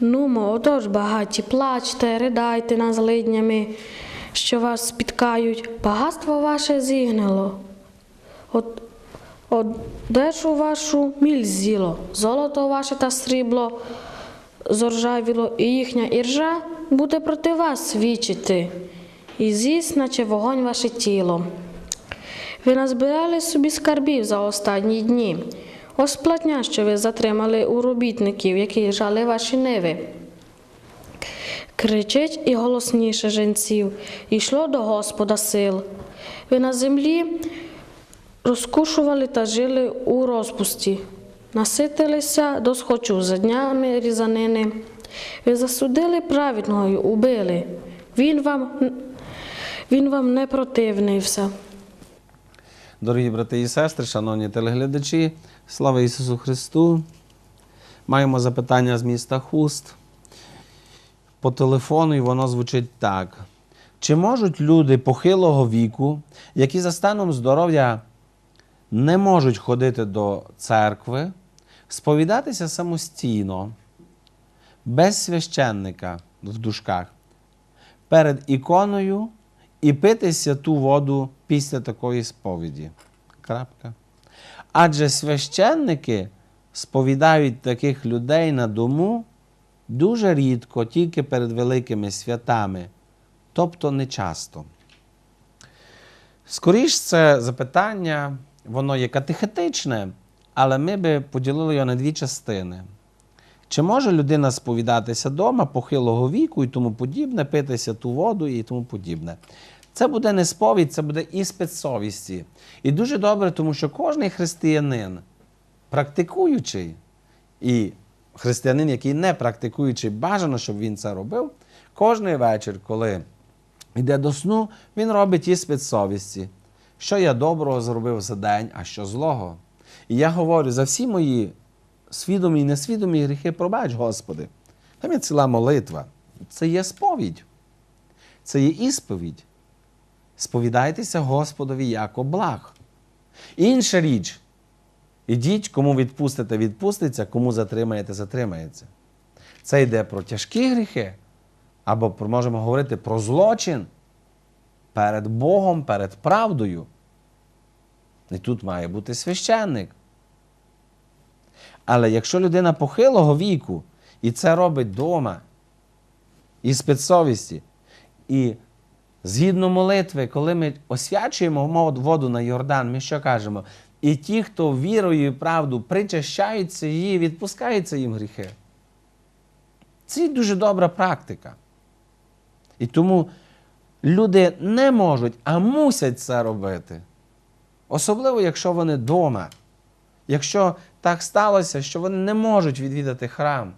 Нумо, отож, багаті, плачте, ридайте над злиднями, що вас спіткають. Багатство ваше зігнило. От, одежу вашу міль з'їло, золото ваше та срібло зоржавіло, і їхня іржа буде проти вас свідчити, і з'їсть, наче вогонь ваше тіло. Ви назбирали собі скарбів за останні дні. Ось платня, що ви затримали у робітників, які жали ваші ниви. Кричить і голосніше женців, йшло до Господа сил. Ви на землі розкушували та жили у розпусті, наситилися до схочу за днями різанини. Ви засудили праведного й убили. Він вам, він вам не противнився. Дорогі брати і сестри, шановні телеглядачі, слава Ісусу Христу! Маємо запитання з міста Хуст по телефону, і воно звучить так. Чи можуть люди похилого віку, які за станом здоров'я не можуть ходити до церкви, сповідатися самостійно, без священника в дужках, перед іконою і пити святу воду після такої сповіді. Крапка. Адже священники сповідають таких людей на дому дуже рідко, тільки перед великими святами, тобто не часто. Скоріш це запитання, воно є катехетичне, але ми би поділили його на дві частини. Чи може людина сповідатися вдома похилого віку і тому подібне, пити святу воду і тому подібне? Це буде не сповідь, це буде іспит совісті. І дуже добре, тому що кожний християнин, практикуючий, і християнин, який не практикуючий, бажано, щоб він це робив, кожний вечір, коли йде до сну, він робить іспит совісті. Що я доброго зробив за день, а що злого. І я говорю за всі мої свідомі і несвідомі гріхи, пробач, Господи. Там є ціла молитва. Це є сповідь. Це є ісповідь. Сповідайтеся Господові як благ. Інша річ. Ідіть, кому відпустите, відпуститься, кому затримаєте, затримається. Це йде про тяжкі гріхи, або можемо говорити про злочин перед Богом, перед правдою. І тут має бути священник. Але якщо людина похилого віку і це робить вдома, і спецсовісті, і згідно молитви, коли ми освячуємо воду на Йордан, ми що кажемо? І ті, хто вірою і правду причащаються її, відпускаються їм гріхи. Це дуже добра практика. І тому люди не можуть, а мусять це робити. Особливо, якщо вони вдома. Якщо так сталося, що вони не можуть відвідати храм.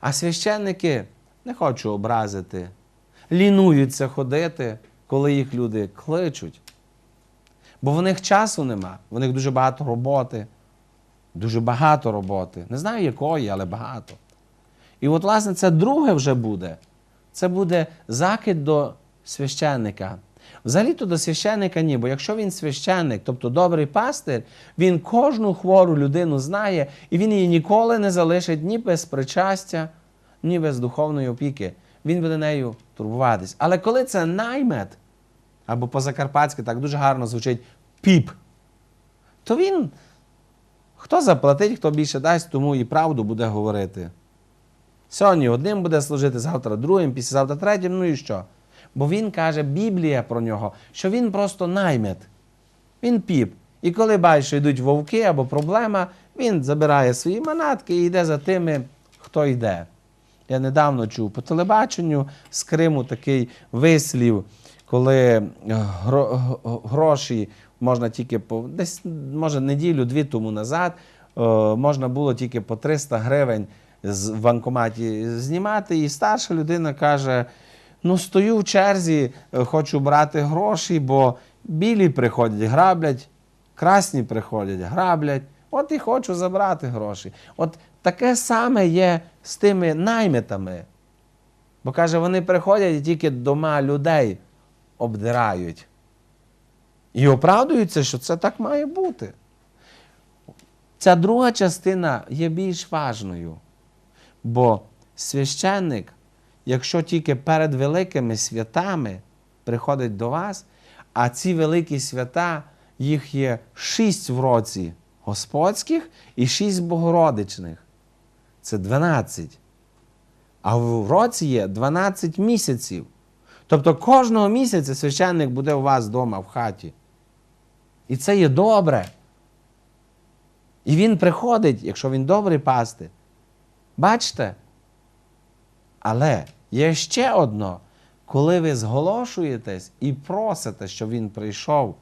А священники не хочу образити, лінуються ходити, коли їх люди кличуть. Бо в них часу нема, в них дуже багато роботи, дуже багато роботи. Не знаю якої, але багато. І от, власне, це друге вже буде. Це буде закид до священника. Взагалі-то до священника ні, бо якщо він священник, тобто добрий пастир, він кожну хвору людину знає, і він її ніколи не залишить ні без причастя, ні без духовної опіки. Він буде нею турбуватись. Але коли це наймет, або по-закарпатськи так дуже гарно звучить піп, то він хто заплатить, хто більше дасть, тому і правду буде говорити. Сьогодні одним буде служити, завтра другим, післязавтра третім, ну і що? Бо він каже, Біблія про нього, що він просто наймет. Він піп. І коли бачить, що йдуть вовки або проблема, він забирає свої манатки і йде за тими, хто йде. Я недавно чув по телебаченню з Криму такий вислів, коли гро- гроші можна тільки по десь, може, неділю-дві тому назад, е, можна було тільки по 300 гривень з банкоматі знімати. І старша людина каже: ну, стою в черзі, е, хочу брати гроші, бо білі приходять, граблять, красні приходять, граблять. От і хочу забрати гроші. От таке саме є з тими наймитами. Бо каже, вони приходять і тільки дома людей обдирають. І оправдуються, що це так має бути. Ця друга частина є більш важною. Бо священник, якщо тільки перед великими святами приходить до вас, а ці великі свята, їх є шість в році господських і шість богородичних. Це 12. А в році є 12 місяців. Тобто кожного місяця священник буде у вас вдома в хаті. І це є добре. І він приходить, якщо він добрий пасти. Бачите? Але є ще одно, коли ви зголошуєтесь і просите, щоб він прийшов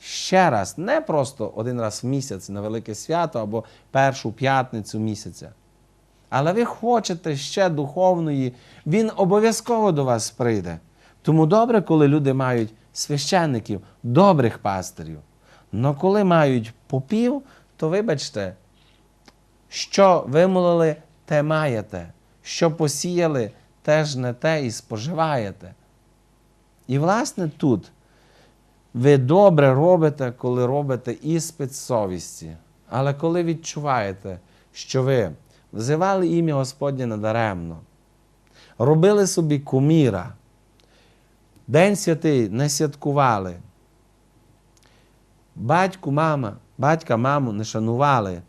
ще раз, не просто один раз в місяць на Велике Свято або першу п'ятницю місяця. Але ви хочете ще духовної, він обов'язково до вас прийде. Тому добре, коли люди мають священників, добрих пастирів. Но коли мають попів, то вибачте, що вимолили, те маєте, що посіяли, теж не те і споживаєте. І, власне, тут ви добре робите, коли робите іспит совісті. Але коли відчуваєте, що ви взивали ім'я Господнє надаремно, робили собі куміра, День святий не святкували, батьку, мама, батька, маму не шанували,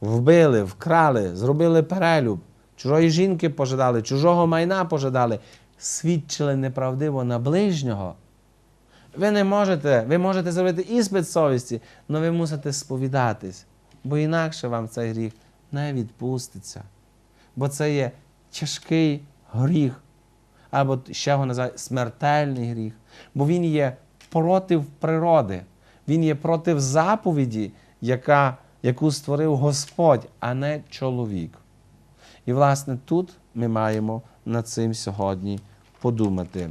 вбили, вкрали, зробили перелюб, чужої жінки пожадали, чужого майна пожадали, свідчили неправдиво на ближнього. Ви не можете, ви можете зробити іспит совісті, але ви мусите сповідатись, бо інакше вам цей гріх не відпуститься. Бо це є тяжкий гріх, або ще його називають смертельний гріх, бо він є проти природи, він є проти заповіді, яка, яку створив Господь, а не чоловік. І, власне, тут ми маємо над цим сьогодні подумати.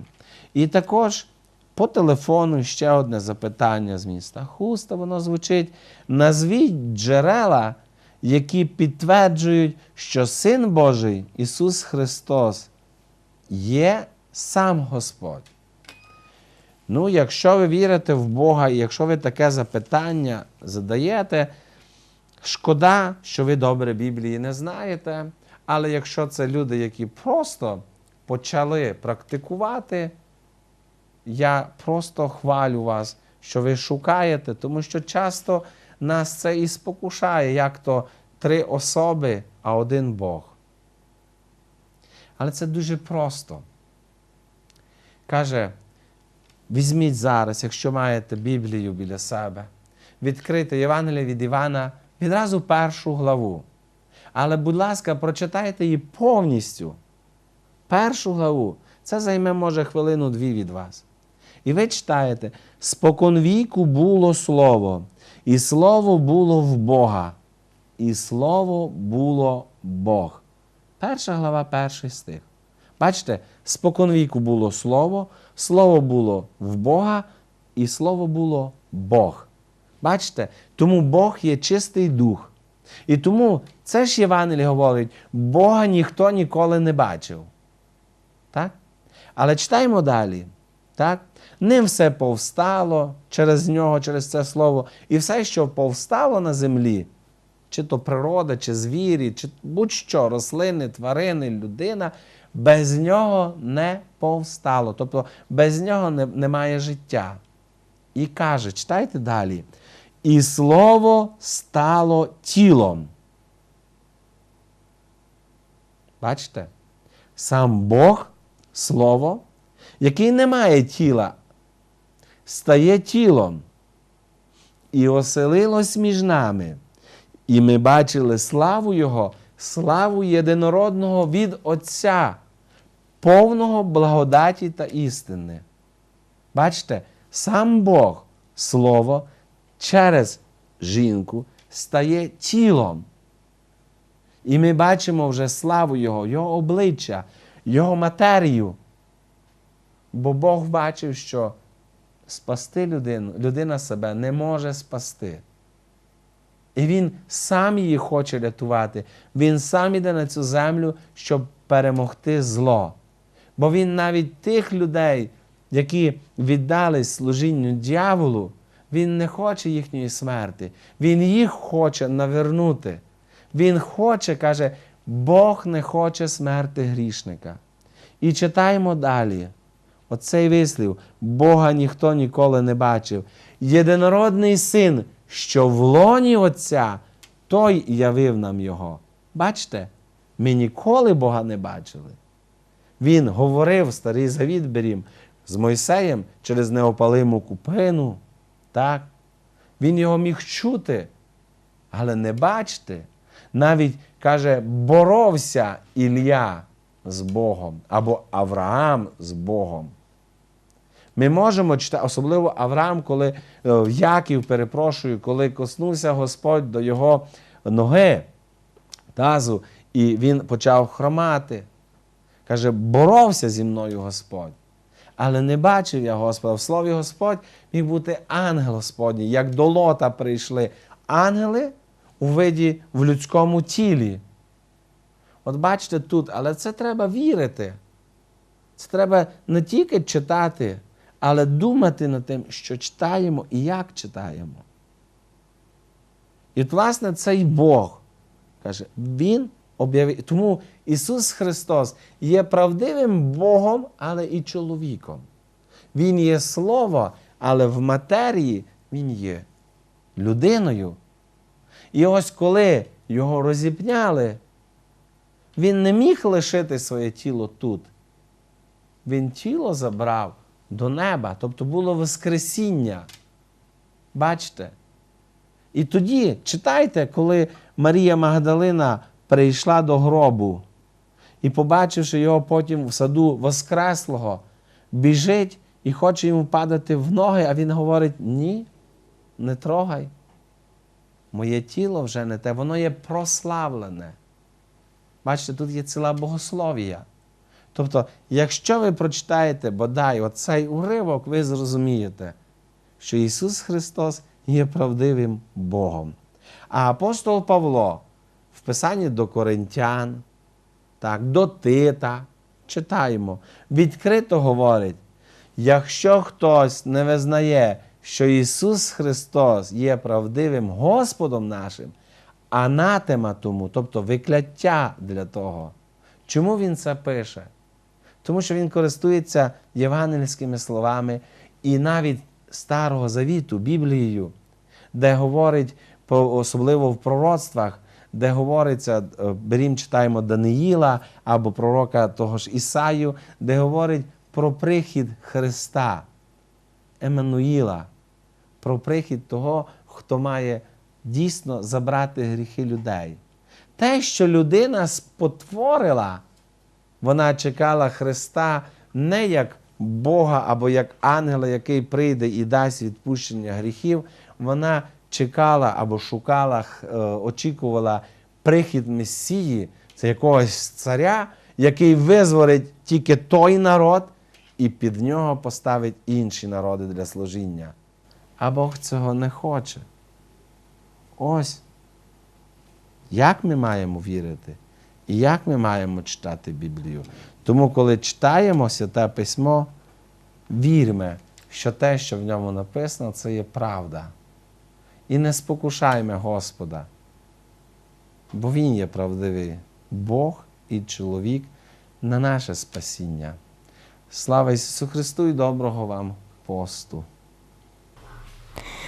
І також по телефону ще одне запитання з міста Хуста, воно звучить: назвіть джерела, які підтверджують, що Син Божий Ісус Христос є сам Господь. Ну, якщо ви вірите в Бога, і якщо ви таке запитання задаєте, шкода, що ви добре Біблії не знаєте. Але якщо це люди, які просто почали практикувати, я просто хвалю вас, що ви шукаєте, тому що часто нас це і спокушає, як то три особи, а один Бог. Але це дуже просто. Каже, візьміть зараз, якщо маєте Біблію біля себе, відкрийте Євангеліє від Івана відразу першу главу. Але, будь ласка, прочитайте її повністю. Першу главу. Це займе, може, хвилину-дві від вас. І ви читаєте: споконвіку було слово, і слово було в Бога, і слово було Бог. Перша глава, перший стих. Бачите, споконвіку було слово, слово було в Бога, і слово було Бог. Бачите? Тому Бог є чистий дух. І тому це ж Євангеліє говорить, Бога ніхто ніколи не бачив. Так? Але читаємо далі. Так? Ним все повстало через нього, через це слово. І все, що повстало на землі, чи то природа, чи звірі, чи будь-що, рослини, тварини, людина, без нього не повстало. Тобто без нього не, немає життя. І каже, читайте далі. І слово стало тілом. Бачите? Сам Бог, Слово, який не має тіла, стає тілом. І оселилось між нами. І ми бачили славу Його, славу єдинородного від Отця, повного благодаті та істини. Бачите, сам Бог, Слово, через жінку стає тілом. І ми бачимо вже славу Його, Його обличчя, Його матерію. Бо Бог бачив, що спасти людину, людина себе не може спасти. І Він сам її хоче рятувати. Він сам іде на цю землю, щоб перемогти зло. Бо Він навіть тих людей, які віддались служінню дьяволу, Він не хоче їхньої смерти. Він їх хоче навернути. Він хоче, каже, Бог не хоче смерти грішника. І читаємо далі. Оцей вислів Бога ніхто ніколи не бачив. Єдинородний син, що в лоні Отця, той явив нам його. Бачите, ми ніколи Бога не бачили. Він говорив старий завіт берім з Мойсеєм через неопалиму купину. Так? Він його міг чути, але не бачити. Навіть каже, боровся Ілля з Богом або Авраам з Богом. Ми можемо читати, особливо Авраам, коли е, Яків, перепрошую, коли коснувся Господь до його ноги, тазу, і він почав хромати. Каже, боровся зі мною Господь. Але не бачив я Господа. В слові Господь міг бути ангел Господній, як до лота прийшли ангели у виді в людському тілі. От бачите тут, але це треба вірити. Це треба не тільки читати, але думати над тим, що читаємо і як читаємо. І от, власне, цей Бог каже, Він об'явив. Тому Ісус Христос є правдивим Богом, але і чоловіком. Він є Слово, але в матерії Він є людиною. І ось коли його розіпняли, він не міг лишити своє тіло тут. Він тіло забрав до неба, тобто було Воскресіння. Бачите? І тоді читайте, коли Марія Магдалина прийшла до гробу і, побачивши його потім в саду Воскреслого, біжить і хоче йому падати в ноги, а він говорить: ні, не трогай. Моє тіло вже не те, воно є прославлене. Бачите, тут є ціла богословія. Тобто, якщо ви прочитаєте бодай оцей уривок, ви зрозумієте, що Ісус Христос є правдивим Богом. А апостол Павло в Писанні до Коринтян, так, до Тита, читаємо, відкрито говорить: якщо хтось не визнає, що Ісус Христос є правдивим Господом нашим, анатема тому, тобто викляття для того. Чому він це пише? Тому що він користується євангельськими словами і навіть Старого Завіту, Біблією, де говорить, особливо в пророцтвах, де говориться, е, берім, читаємо Даниїла або пророка того ж Ісаю, де говорить про прихід Христа, Еммануїла, про прихід того, хто має дійсно забрати гріхи людей. Те, що людина спотворила, вона чекала Христа не як Бога або як ангела, який прийде і дасть відпущення гріхів. Вона чекала або шукала, е, очікувала прихід Месії, це якогось царя, який визволить тільки той народ і під нього поставить інші народи для служіння. А Бог цього не хоче. Ось як ми маємо вірити і як ми маємо читати Біблію. Тому, коли читаємо Святе Письмо, віримо, що те, що в ньому написано, це є правда. І не спокушаймо Господа, бо Він є правдивий Бог і чоловік на наше спасіння. Слава Ісусу Христу і доброго вам посту!